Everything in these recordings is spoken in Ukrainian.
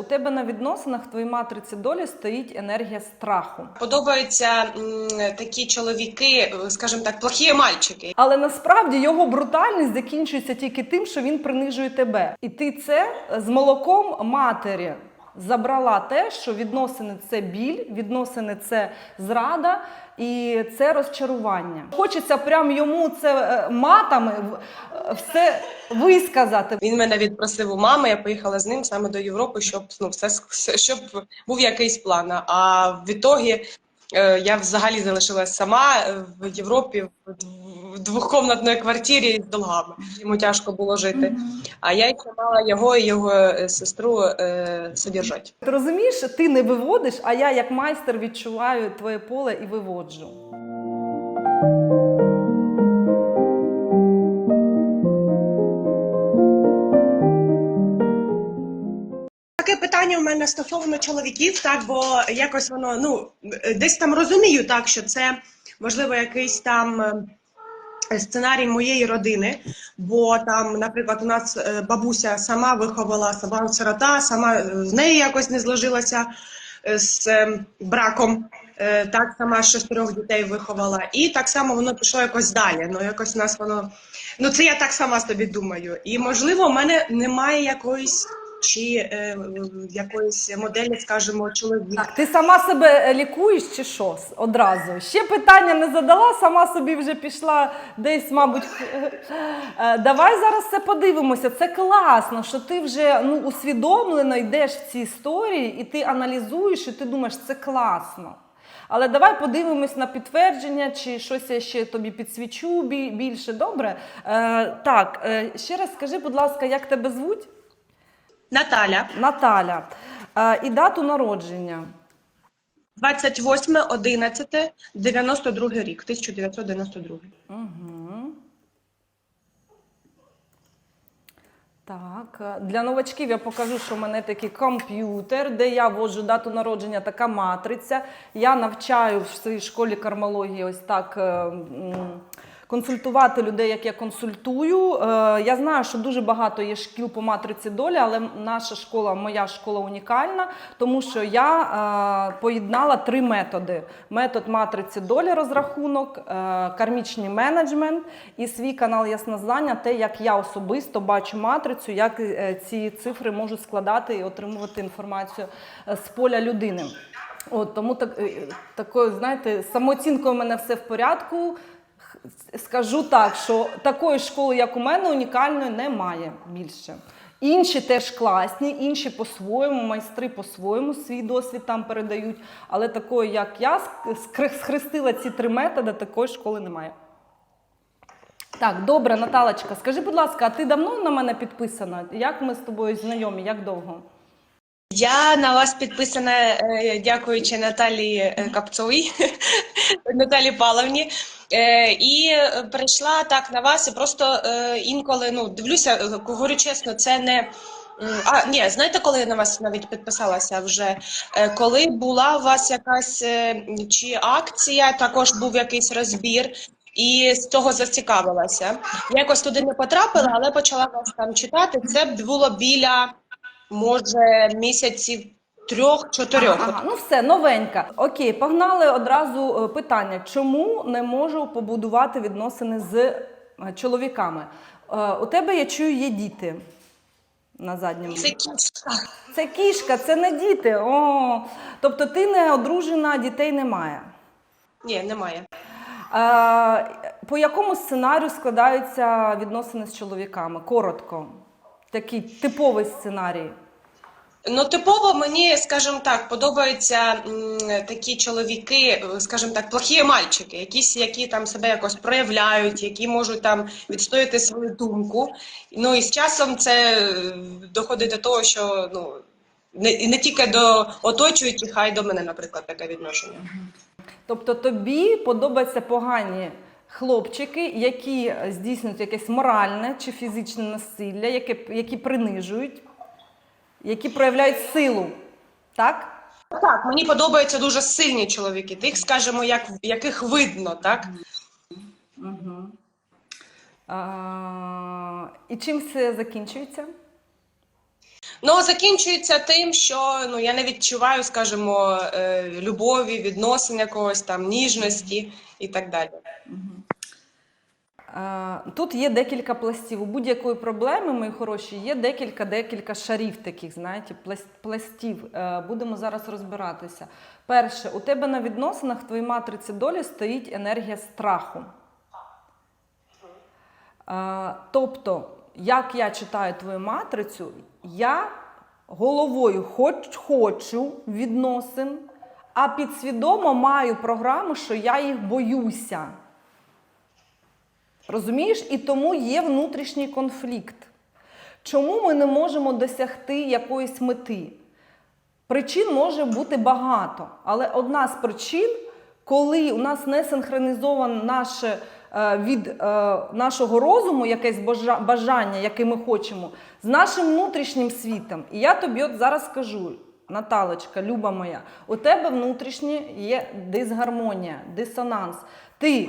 У тебе на відносинах в твоїй матриці долі стоїть енергія страху. Подобаються м, такі чоловіки, скажімо так, плохі мальчики. Але насправді його брутальність закінчується тільки тим, що він принижує тебе. І ти це з молоком матері забрала те, що відносини це біль, відносини це зрада і це розчарування. Хочеться прям йому це е, матами е, все висказати. Він мене відпросив у мами. Я поїхала з ним саме до Європи, щоб ну все щоб був якийсь план. А в ітогі е, я взагалі залишилась сама в Європі в дв- квартирі з долгами. Йому тяжко було жити. А я ще мала його і його е, сестру е, содержати. Ти розумієш, ти не виводиш, а я як майстер відчуваю твоє поле і виводжу. Таке питання у мене стосовно чоловіків, так бо якось воно ну десь там розумію, так що це можливо якийсь там е, сценарій моєї родини. Бо там, наприклад, у нас е, бабуся сама виховала сама сирота, сама е, з нею якось не зложилася е, з браком. Так сама з шестерьох дітей виховала, і так само воно пішло якось далі. Ну якось у нас воно ну це я так сама собі думаю. І можливо, у мене немає якоїсь чи е, якоїсь моделі, скажімо, чоловіка. Так, ти сама себе е, лікуєш чи що? Одразу. Ще питання не задала, сама собі вже пішла десь, мабуть. Е, Давай зараз це подивимося. Це класно, що ти вже ну, усвідомлено йдеш в ці історії, і ти аналізуєш, і ти думаєш, це класно. Але давай подивимось на підтвердження, чи щось я ще тобі підсвічу більше. Добре? Е, так, е, ще раз скажи, будь ласка, як тебе звуть? Наталя, Наталя. Е, і дату народження. 28 11 92 рік, 1992. Угу. Так, е, для новачків я покажу, що в мене такий комп'ютер, де я вводжу дату народження, така матриця. Я навчаю в своїй школі кармології ось так е, консультувати людей, як я консультую. Е, Я знаю, що дуже багато є шкіл по матриці долі, але наша школа, моя школа унікальна, тому що я е, поєднала три методи: метод матриці долі розрахунок, е, кармічний менеджмент і свій канал Яснознання, те, як я особисто бачу матрицю, як ці цифри можуть складати і отримувати інформацію з поля людини. От тому так такою, знаєте, самооцінкою у мене все в порядку. Скажу так, що такої школи, як у мене, унікальної немає більше. Інші теж класні, інші по-своєму, майстри по-своєму свій досвід там передають. Але такої, як я, схрестила ці три методи, такої школи немає. Так, добре, Наталочка, скажи, будь ласка, а ти давно на мене підписана? Як ми з тобою знайомі? Як довго? Я на вас підписана, е, дякуючи Наталії е, Капцовій, Наталі Павловні. Е, І е, прийшла так на вас, і просто е, інколи ну дивлюся, е, говорю чесно, це не. А, ні, знаєте, коли я на вас навіть підписалася вже? Е, Коли була у вас якась чи акція, також був якийсь розбір, і з того зацікавилася. Я якось туди не потрапила, але почала вас там читати. Це було біля може місяців трьох-чотирьох. Ага, ну все, новенька. Окей, погнали одразу е, питання. Чому не можу побудувати відносини з е, чоловіками? Е, У тебе, я чую, є діти на задньому. Це кішка. Це кішка, це не діти. О, тобто ти не одружена, дітей немає. Ні, немає. Е, по якому сценарію складаються відносини з чоловіками? Коротко. Такий типовий сценарій. Ну, типово мені, скажімо так, подобаються такі чоловіки, скажімо так, плохі мальчики, якісь, які там себе якось проявляють, які можуть там відстояти свою думку. Ну і з часом це е, доходить до того, що ну не, не тільки до оточуючих, а й до мене, наприклад, таке відношення. Тобто тобі подобаються погані хлопчики, які здійснюють якесь моральне чи фізичне насилля, які, які принижують, які проявляють силу. Так? Так, мені подобаються дуже сильні чоловіки, тих, скажімо, як, яких видно, так? Угу. А, і чим все закінчується? Ну, закінчується тим, що ну я не відчуваю, скажімо, е, любові, відносин якогось там ніжності і так далі. Е, Тут є декілька пластів. У будь-якої проблеми, мої хороші, є декілька декілька шарів таких, знаєте, пластів. Е, Будемо зараз розбиратися. Перше, у тебе на відносинах в твоїй матриці долі стоїть енергія страху. Е, Тобто, як я читаю твою матрицю, я головою хоч хочу відносин, а підсвідомо маю програму, що я їх боюся. Розумієш? І тому є внутрішній конфлікт. Чому ми не можемо досягти якоїсь мети? Причин може бути багато, але одна з причин, коли у нас не синхронізовано наше е, від е, нашого розуму якесь бажа- бажання, яке ми хочемо, з нашим внутрішнім світом. І я тобі от зараз скажу, Наталочка, люба моя, у тебе внутрішнє є дисгармонія, дисонанс. Ти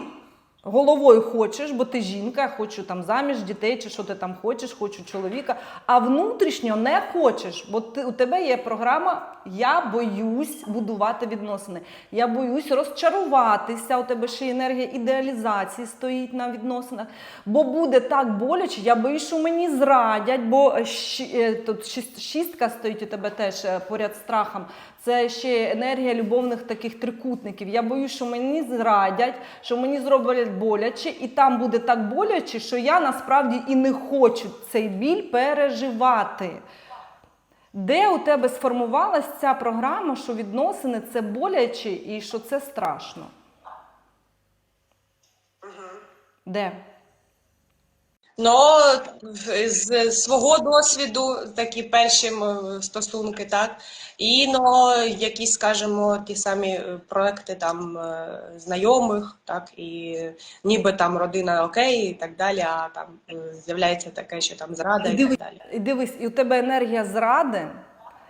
головою хочеш, бо ти жінка, хочу там заміж, дітей, чи що ти там хочеш, хочу чоловіка, а внутрішньо не хочеш, бо ти, у тебе є програма Я боюсь будувати відносини. Я боюсь розчаруватися. У тебе ще енергія ідеалізації стоїть на відносинах. Бо буде так боляче, я боюсь, що мені зрадять, бо е, тут шістка стоїть у тебе теж е, поряд страхом. Це ще енергія любовних таких трикутників. Я боюсь, що мені зрадять, що мені зроблять боляче, і там буде так боляче, що я насправді і не хочу цей біль переживати. Де у тебе сформувалась ця програма, що відносини це боляче і що це страшно? Де? Ну, з свого досвіду такі перші стосунки, так, і ну, якісь, скажімо, ті самі е, проекти там е, знайомих, так, і ніби там родина окей, і так далі, а там е, з'являється таке, що там зрада і так далі. І дивись, і у тебе енергія зради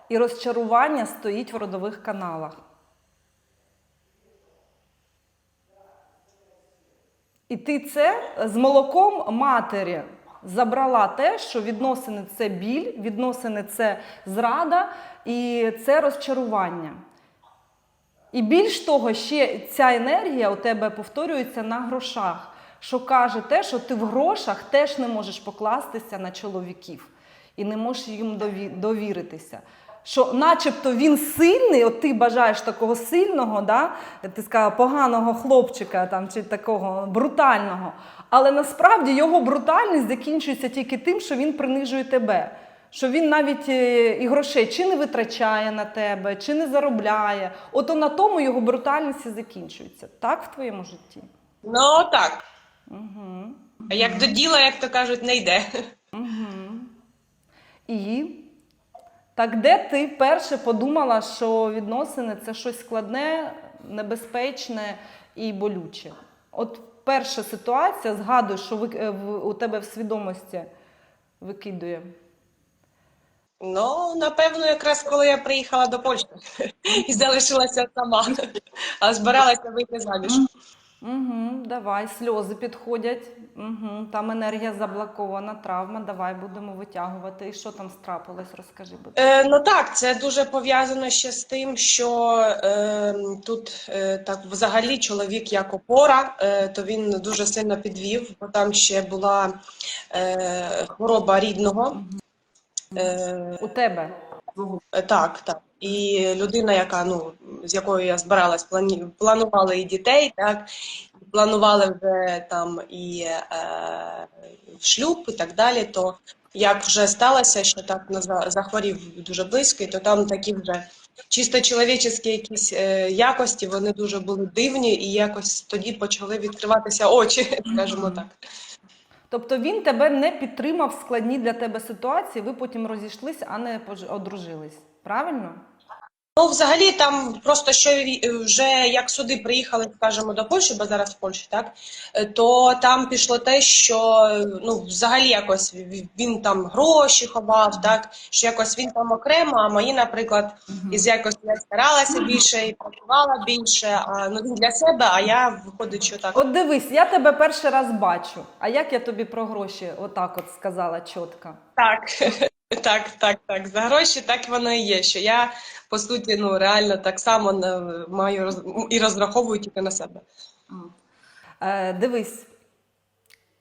і розчарування стоїть в родових каналах. І ти це з молоком матері забрала те, що відносини це біль, відносини це зрада і це розчарування. І більш того, ще ця енергія у тебе повторюється на грошах, що каже те, що ти в грошах теж не можеш покластися на чоловіків і не можеш їм довіритися. Що, начебто, він сильний, от ти бажаєш такого сильного, да? ти сказала, поганого хлопчика там, чи такого брутального. Але насправді його брутальність закінчується тільки тим, що він принижує тебе. Що він навіть е, і грошей чи не витрачає на тебе, чи не заробляє. Ото на тому його брутальність і закінчується. Так в твоєму житті? Ну так. Угу. А Як до діла, як то кажуть, не йде. Угу. І так де ти перше подумала, що відносини це щось складне, небезпечне і болюче? От перша ситуація, згадуй, що е, у тебе в свідомості викидує. Ну, напевно, якраз коли я приїхала до Польщі і залишилася сама, а збиралася вийти заміж. Угу, давай, сльози підходять. Угу, там енергія заблокована, травма. Давай будемо витягувати. І що там страпилось? Розкажи, будь ласка. Е, ну так, це дуже пов'язано ще з тим, що е, тут е, так взагалі чоловік як опора, е, то він дуже сильно підвів, бо там ще була е, хвороба рідного. Е, У тебе. Е, Так, так. І людина, яка ну з якою я збиралась, плані планували і дітей, так планували вже там і е, в шлюб, і так далі. То як вже сталося, що так захворів дуже близький, то там такі вже чисто чоловічі якісь е, якості, вони дуже були дивні, і якось тоді почали відкриватися очі, скажімо так. Тобто він тебе не підтримав в складній для тебе ситуації, ви потім розійшлись, а не одружились. Правильно? Ну, взагалі, там просто що вже як суди приїхали, скажімо, до Польщі, бо зараз в Польщі, так е, то там пішло те, що ну взагалі якось він там гроші ховав, так що якось він там окремо, а мої, наприклад, із якось я старалася більше і працювала більше. А ну він для себе, а я виходить, що так. От дивись, я тебе перший раз бачу. А як я тобі про гроші отак от сказала чітко? Так. Так, так, так. За гроші так воно і є. Що я по суті, ну реально так само на- маю роз- і розраховую тільки на себе. Е, дивись,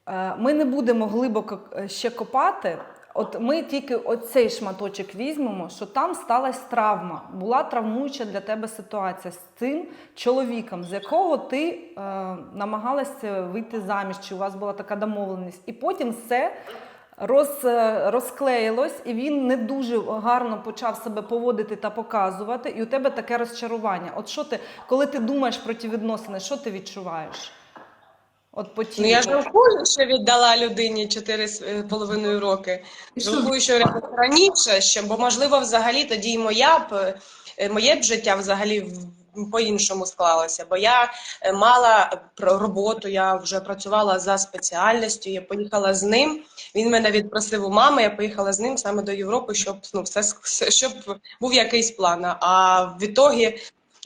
е, ми не будемо глибоко е, ще копати. От ми тільки оцей шматочок візьмемо, що там сталася травма, була травмуюча для тебе ситуація з цим чоловіком, з якого ти е, намагалася вийти заміж, чи у вас була така домовленість. І потім все роз, е, розклеїлось, і він не дуже гарно почав себе поводити та показувати. І у тебе таке розчарування. От що ти, коли ти думаєш про ті відносини, що ти відчуваєш? От по Ну я жалкую, що віддала людині чотири з е, половиною роки. Жалкую, що раніше, що, бо можливо, взагалі тоді і моя б е, моє б життя взагалі по-іншому склалося. Бо я е, мала роботу, я вже працювала за спеціальністю. Я поїхала з ним. Він мене відпросив у мами. Я поїхала з ним саме до Європи, щоб ну все щоб був якийсь план. А в ітогі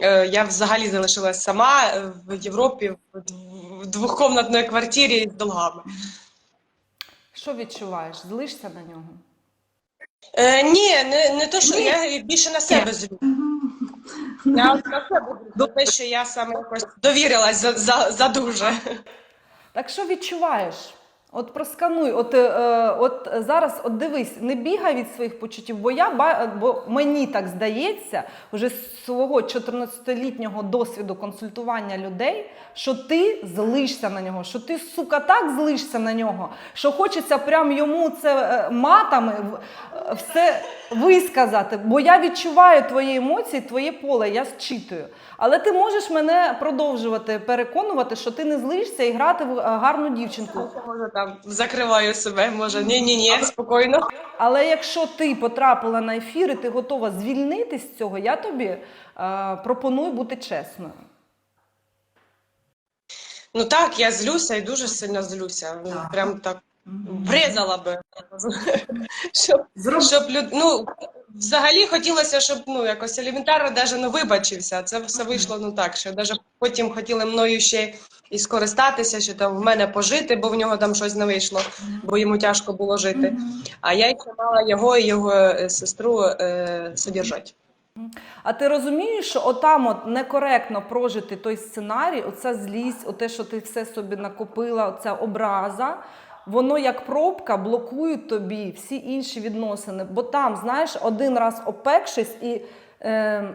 е, я взагалі залишилась сама е, в Європі в дв- в двохкомнатній квартирі з долгами. Що відчуваєш? Злишся на нього? Е, ні, не, не то, що я більше на себе злю. Я те, що я саме якось довірилась за, за, за дуже. Так що відчуваєш? От проскануй, от, е, от зараз от дивись, не бігай від своїх почуттів, бо я бо мені так здається, вже з свого 14-літнього досвіду консультування людей, що ти злишся на нього, що ти, сука, так злишся на нього, що хочеться прям йому це е, матами все висказати. Бо я відчуваю твої емоції, твоє поле, я зчитую. Але ти можеш мене продовжувати переконувати, що ти не злишся і грати в е, гарну дівчинку. Закриваю себе, може ні, ні, ні, спокійно. Але якщо ти потрапила на ефір і ти готова звільнитись з цього, я тобі е, пропоную бути чесною. Ну так, я злюся і дуже сильно злюся. Ну, Прям так врізала би. Щоб, щоб люд... ну, взагалі хотілося, щоб ну, якось елементарно даже ну, вибачився. Це все вийшло ну так, що даже потім хотіли мною ще і скористатися, що там в мене пожити, бо в нього там щось не вийшло, бо йому тяжко було жити. А я ще мала його і його е, сестру е, содержати. А ти розумієш, що отам от некоректно прожити той сценарій, оця злість, оте, що ти все собі накопила, оця образа, воно як пробка блокує тобі всі інші відносини. Бо там, знаєш, один раз опекшись і е,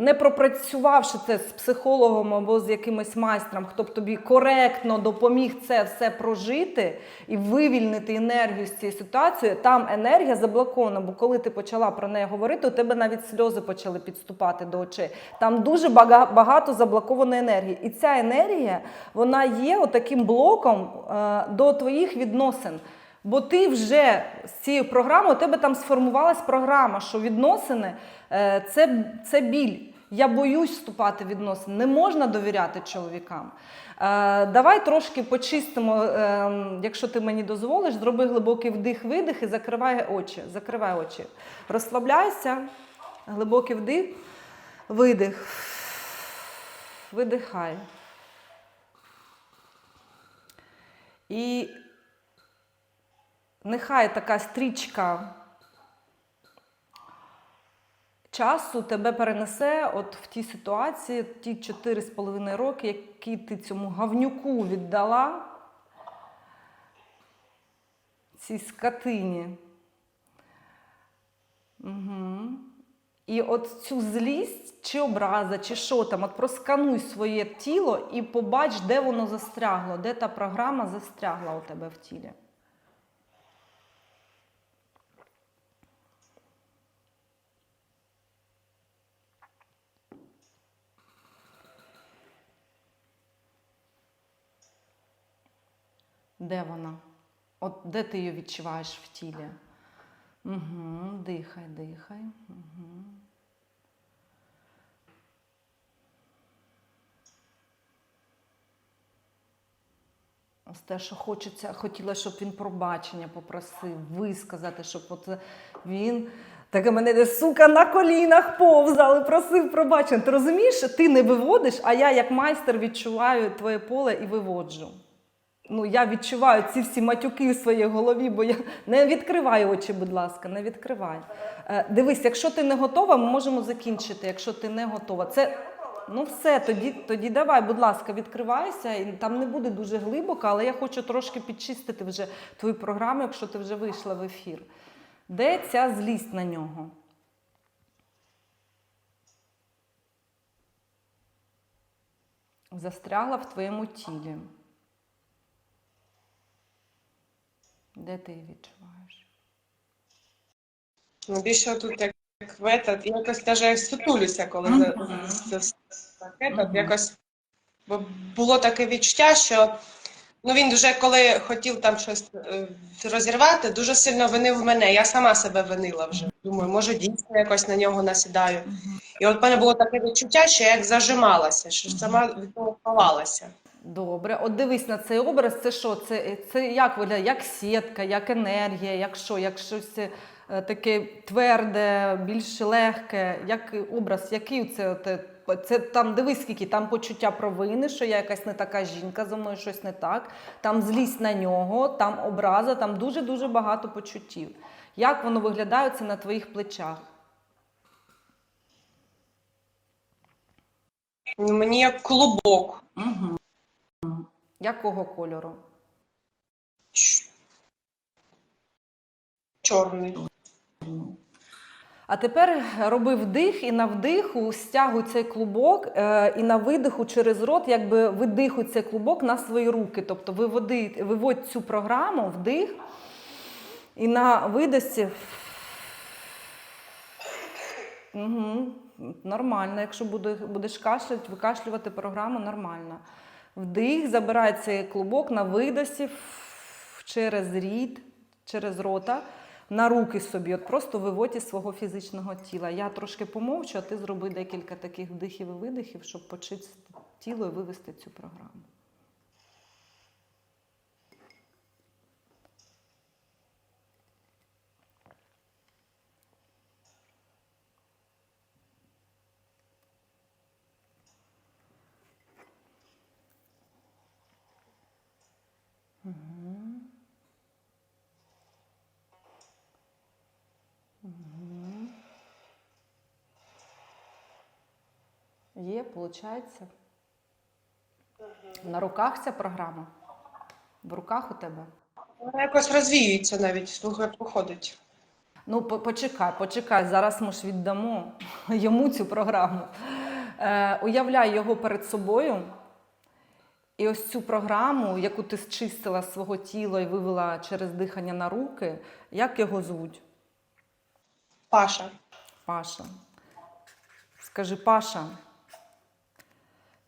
не пропрацювавши це з психологом або з якимось майстром, хто б тобі коректно допоміг це все прожити і вивільнити енергію з цієї ситуації, там енергія заблокована. Бо коли ти почала про неї говорити, у тебе навіть сльози почали підступати до очей. Там дуже багато заблокованої енергії. І ця енергія вона є отаким блоком е, до твоїх відносин. Бо ти вже з цією програмою, у тебе там сформувалась програма, що відносини е, це, це біль. Я боюсь вступати в відносини. Не можна довіряти чоловікам. Е, давай трошки почистимо, е, якщо ти мені дозволиш, зроби глибокий вдих-видих і закривай очі. Закривай очі. Розслабляйся, глибокий вдих, видих. Видихай. І нехай така стрічка часу тебе перенесе от в ті ситуації, ті 4,5 роки, які ти цьому гавнюку віддала, цій скотині. Угу. І от цю злість, чи образа, чи що там, от проскануй своє тіло і побач, де воно застрягло, де та програма застрягла у тебе в тілі. Де вона? От де ти її відчуваєш в тілі? Угу, дихай, дихай. Угу. Ось те, що хочеться, хотіла, щоб він пробачення попросив, висказати, щоб от він так мене де сука на колінах повзали, просив пробачення. Ти розумієш, ти не виводиш, а я як майстер відчуваю твоє поле і виводжу. Ну, я відчуваю ці всі матюки в своїй голові, бо я не відкривай очі, будь ласка, не відкривай. Е, дивись, якщо ти не готова, ми можемо закінчити. Якщо ти не готова, це ну все, тоді, тоді давай, будь ласка, відкривайся. Там не буде дуже глибоко, але я хочу трошки підчистити вже твою програму, якщо ти вже вийшла в ефір. Де ця злість на нього? Застрягла в твоєму тілі. Де ти її відчуваєш? Ну, більше тут як, як в этот, якось навіть сутулюся, коли за, за, так, Мгм. якось бо було таке відчуття, що ну, він вже коли хотів там щось е, розірвати, дуже сильно винив мене. Я сама себе винила вже. Думаю, може дійсно якось на нього насідаю. І от в мене було таке відчуття, що я як зажималася, що сама від того ховалася. Добре, от дивись на цей образ. Це що? Це, це як виглядає? Як сітка, як енергія, як що, як щось е, таке тверде, більш легке, як образ, який це, це, це там дивись, скільки там почуття провини, що я якась не така жінка, зо мною щось не так. Там злість на нього, там образа, там дуже дуже багато почуттів. Як воно виглядає це на твоїх плечах? Мені як клубок. Угу. Якого кольору? Чорний. А тепер роби вдих і на вдиху стягуй цей клубок, е, і на видиху через рот, якби видихуй цей клубок на свої руки. Тобто виводи, виводь цю програму, вдих, і на видосі. Угу. Нормально, якщо будеш кашляти, викашлювати програму, нормально. Вдих, забирай цей клубок на видосі через рід, через рота на руки собі, от просто виводь із свого фізичного тіла. Я трошки помовчу, а ти зроби декілька таких вдихів і видихів, щоб почистити тіло і вивести цю програму. Є, виходить. На руках ця програма? В руках у тебе? Вона якось розвіюється навіть, слухай, походить. Ну, по- почекай, почекай, зараз ми ж віддамо йому цю програму. Е, уявляй його перед собою. І ось цю програму, яку ти зчистила з свого тіла і вивела через дихання на руки, як його звуть? Паша. Паша. Скажи, Паша,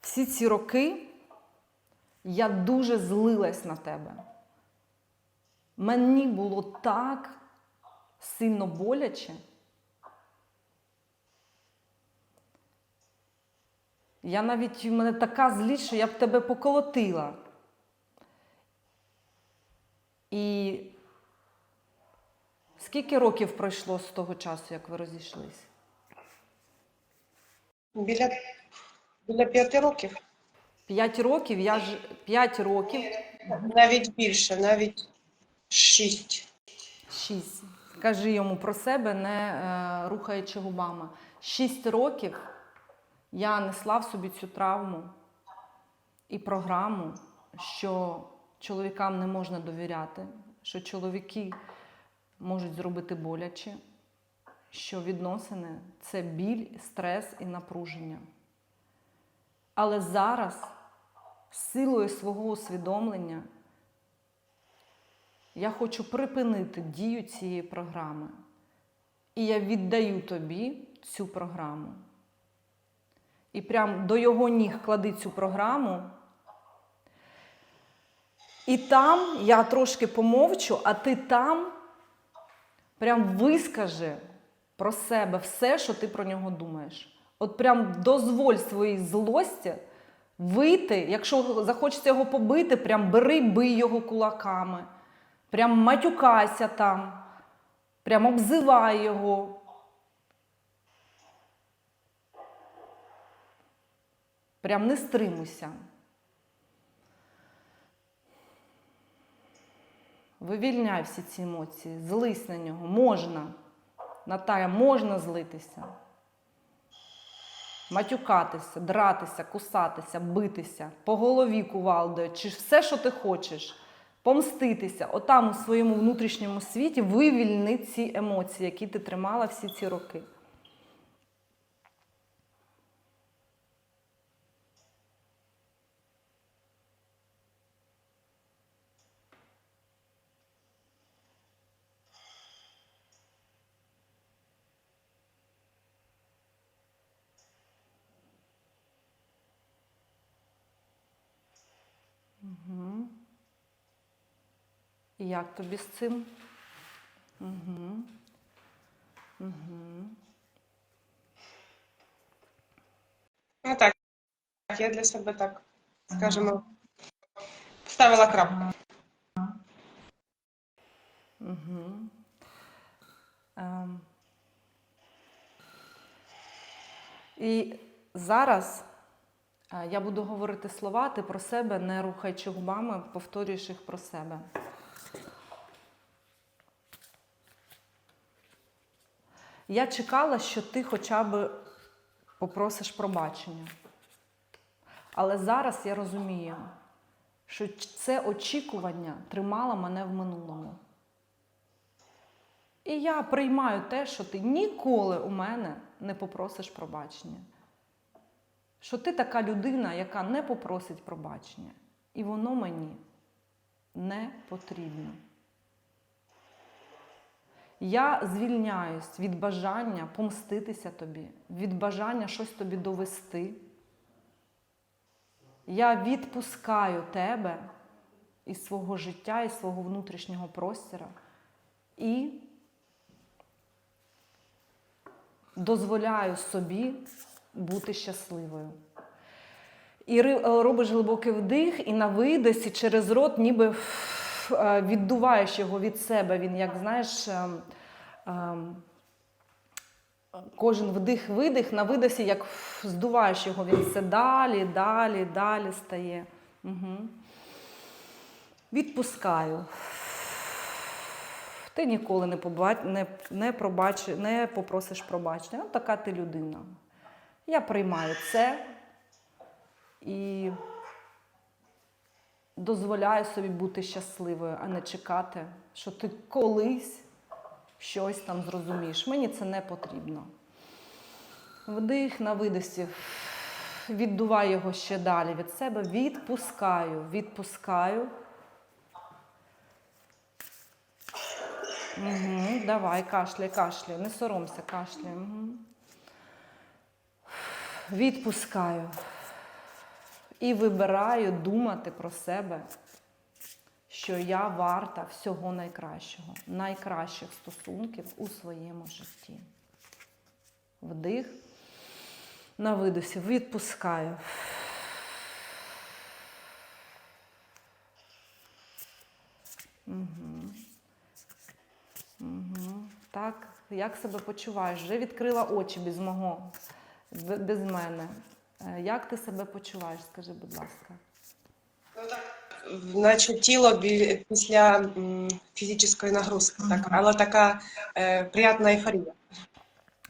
всі ці роки я дуже злилась на тебе. Мені було так сильно боляче. Я навіть в мене така злість, що я б тебе поколотила. І скільки років пройшло з того часу, як ви розійшлись? Біля, біля п'яти років. П'ять років, я ж п'ять років, Навіть більше, навіть шість. шість. Кажи йому про себе, не е, рухаючи губами. Шість років я несла в собі цю травму і програму, що чоловікам не можна довіряти, що чоловіки можуть зробити боляче, що відносини це біль, стрес і напруження. Але зараз, силою свого усвідомлення, я хочу припинити дію цієї програми. І я віддаю тобі цю програму. І прям до його ніг клади цю програму. І там я трошки помовчу, а ти там прям вискажи про себе все, що ти про нього думаєш. От прям дозволь своїй злості вийти, якщо захочеться його побити, прям бери, бий його кулаками, прям матюкайся там, прям обзивай його. Прям не стримуйся. Вивільняй всі ці емоції, злись на нього. Можна. Наталя, можна злитися. Матюкатися, дратися, кусатися, битися, по голові кувалдою, чи все, що ти хочеш, помститися. Отам у своєму внутрішньому світі вивільни ці емоції, які ти тримала всі ці роки. Угу. Як тобі з цим? Угу. Угу. Ну так, я для себе так, скажімо, ставила крапку. Угу. Ем. І зараз я буду говорити слова, ти про себе не рухаючи губами, повторюєш їх про себе. Я чекала, що ти хоча б попросиш пробачення. Але зараз я розумію, що це очікування тримало мене в минулому. І я приймаю те, що ти ніколи у мене не попросиш пробачення. Що ти така людина, яка не попросить пробачення. І воно мені не потрібно. Я звільняюсь від бажання помститися тобі, від бажання щось тобі довести. Я відпускаю тебе із свого життя, із свого внутрішнього простору і дозволяю собі бути щасливою. І робиш глибокий вдих, і на видосі через рот, ніби е, віддуваєш його від себе. Він, як знаєш, ем, кожен вдих-видих на видосі, як здуваєш його, він все далі, далі, далі стає. Угу. Відпускаю. Ти ніколи не, поба... не, не, пробач... не попросиш пробачення. Ну, така ти людина. Я приймаю це і дозволяю собі бути щасливою, а не чекати, що ти колись щось там зрозумієш. Мені це не потрібно. Вдих на видосі. Віддувай його ще далі від себе. Відпускаю, відпускаю. Угу, давай, кашляй, кашляй, не соромся, кашляй. Угу. Відпускаю. І вибираю думати про себе, що я варта всього найкращого, найкращих стосунків у своєму житті. Вдих. На видосі відпускаю. Угу. Угу. Так, як себе почуваєш? Вже відкрила очі без мого, без мене. Е, Як ти себе почуваєш? Скажи, будь ласка. Наче тіло після м, фізичної нагрузки, так, але така е, приємна ейфорія.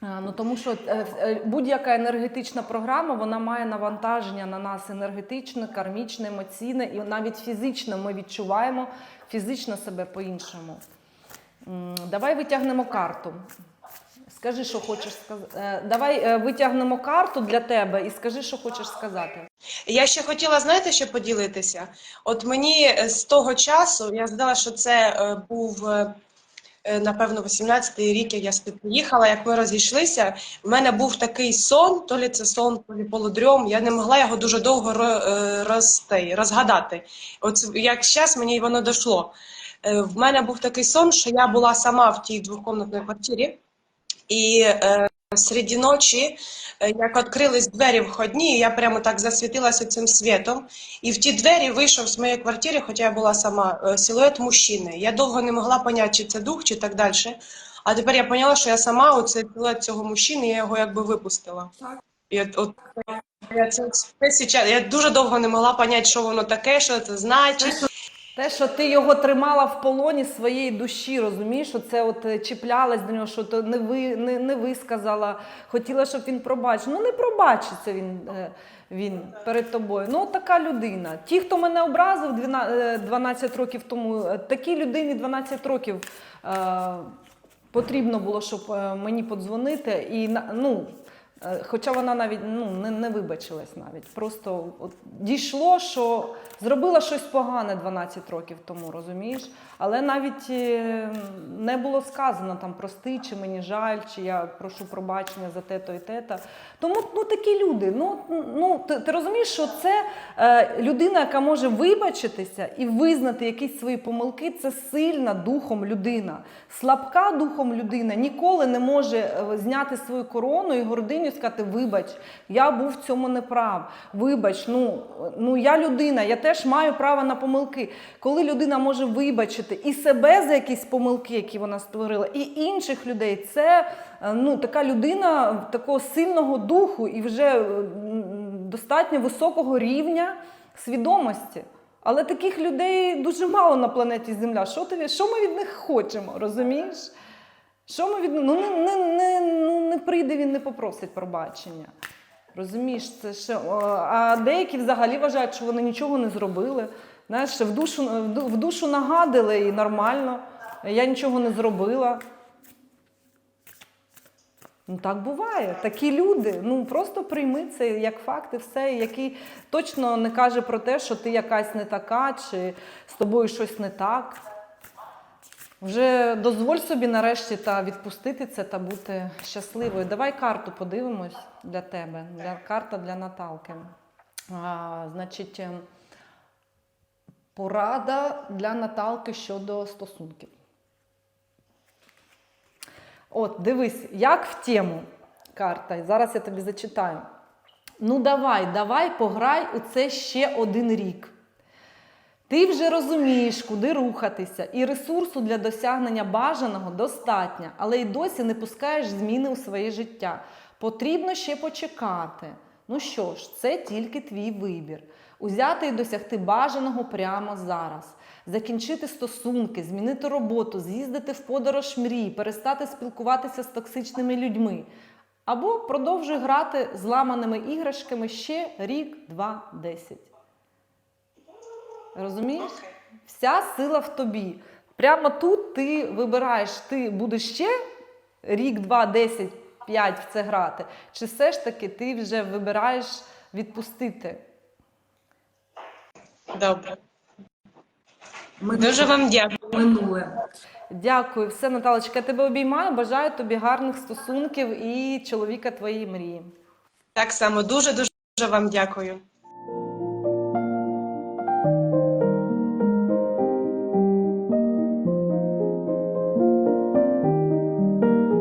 Е, Ну тому що е, будь-яка енергетична програма вона має навантаження на нас енергетичне, кармічне, емоційне і навіть фізично ми відчуваємо фізично себе по-іншому. Давай витягнемо карту. Скажи, що хочеш сказати. Давай е, витягнемо карту для тебе і скажи, що хочеш сказати. Я ще хотіла, знаєте, що поділитися? От мені е, з того часу, я згадала, що це е, був, е, е, напевно, 18-й рік, як я сюди приїхала, як ми розійшлися, в мене був такий сон, то лі це сон, то лі полудрьом, я не могла його дуже довго ро- е, роз, те, розгадати. От як зараз мені воно дійшло. Е, В мене був такий сон, що я була сама в тій двокомнатній квартирі, і е, серед ночі, е, як відкрились двері входні, я прямо так засвітилася цим світом. І в ті двері вийшов з моєї квартири, хоча я була сама, е, силует мужчини. Я довго не могла поняти, чи це дух, чи так далі. А тепер я поняла, що я сама оцей силует цього мужчини, я його якби випустила. І от, от я, це, це, я дуже довго не могла поняти, що воно таке, що це значить. Те, що ти його тримала в полоні своєї душі, розумієш, що це от е, чіплялась до нього, що то не ви не, не висказала, хотіла, щоб він пробачив. Ну не пробачиться він, е, він перед тобою. Ну, от така людина. Ті, хто мене образив 12, е, 12 років тому, такій людині 12 років е, потрібно було, щоб мені подзвонити. І ну, Хоча вона навіть ну, не, не вибачилась навіть. Просто от, дійшло, що зробила щось погане 12 років тому, розумієш? Але навіть е, не було сказано там прости, чи мені жаль, чи я прошу пробачення за те-то і те-то. Тому ну, такі люди. Ну, ну, ти, ти розумієш, що це е, людина, яка може вибачитися і визнати якісь свої помилки, це сильна духом людина. Слабка духом людина ніколи не може е, зняти свою корону і гординю сказати: Вибач, я був в цьому неправ. Вибач, ну, ну я людина, я теж маю право на помилки. Коли людина може вибачити і себе за якісь помилки, які вона створила, і інших людей, це е, ну, така людина такого сильного духу і вже е, достатньо високого рівня свідомості. Але таких людей дуже мало на планеті Земля. Що, ти, що ми від них хочемо, розумієш? Що ми від ну, не, не, не, ну, не прийде він, не попросить пробачення. Розумієш, це ще, а деякі взагалі вважають, що вони нічого не зробили. Знаєш, в душу, в душу нагадили і нормально. Я нічого не зробила. Ну так буває. Такі люди. Ну просто прийми це як факт і все, який точно не каже про те, що ти якась не така, чи з тобою щось не так. Вже дозволь собі нарешті та відпустити це та бути щасливою. Давай карту подивимось для тебе. Для, карта для Наталки. А, значить, ем, порада для Наталки щодо стосунків. От, дивись, як в тему карта. Зараз я тобі зачитаю. Ну, давай, давай, пограй у це ще один рік. Ти вже розумієш, куди рухатися, і ресурсу для досягнення бажаного достатньо, але й досі не пускаєш зміни у своє життя. Потрібно ще почекати. Ну що ж, це тільки твій вибір. Узяти і досягти бажаного прямо зараз. Закінчити стосунки, змінити роботу, з'їздити в подорож мрій, перестати спілкуватися з токсичними людьми. Або продовжуй грати з ламаними іграшками ще рік, два, десять. Розумієш? Вся сила в тобі. Прямо тут ти вибираєш, ти будеш ще рік, два, десять, п'ять в це грати, чи все ж таки ти вже вибираєш відпустити. Добре. Дуже вам дякую. минуле. Дякую, все, Наталочка, я тебе обіймаю. Бажаю тобі гарних стосунків і чоловіка твоєї мрії. Так само дуже дуже вам дякую.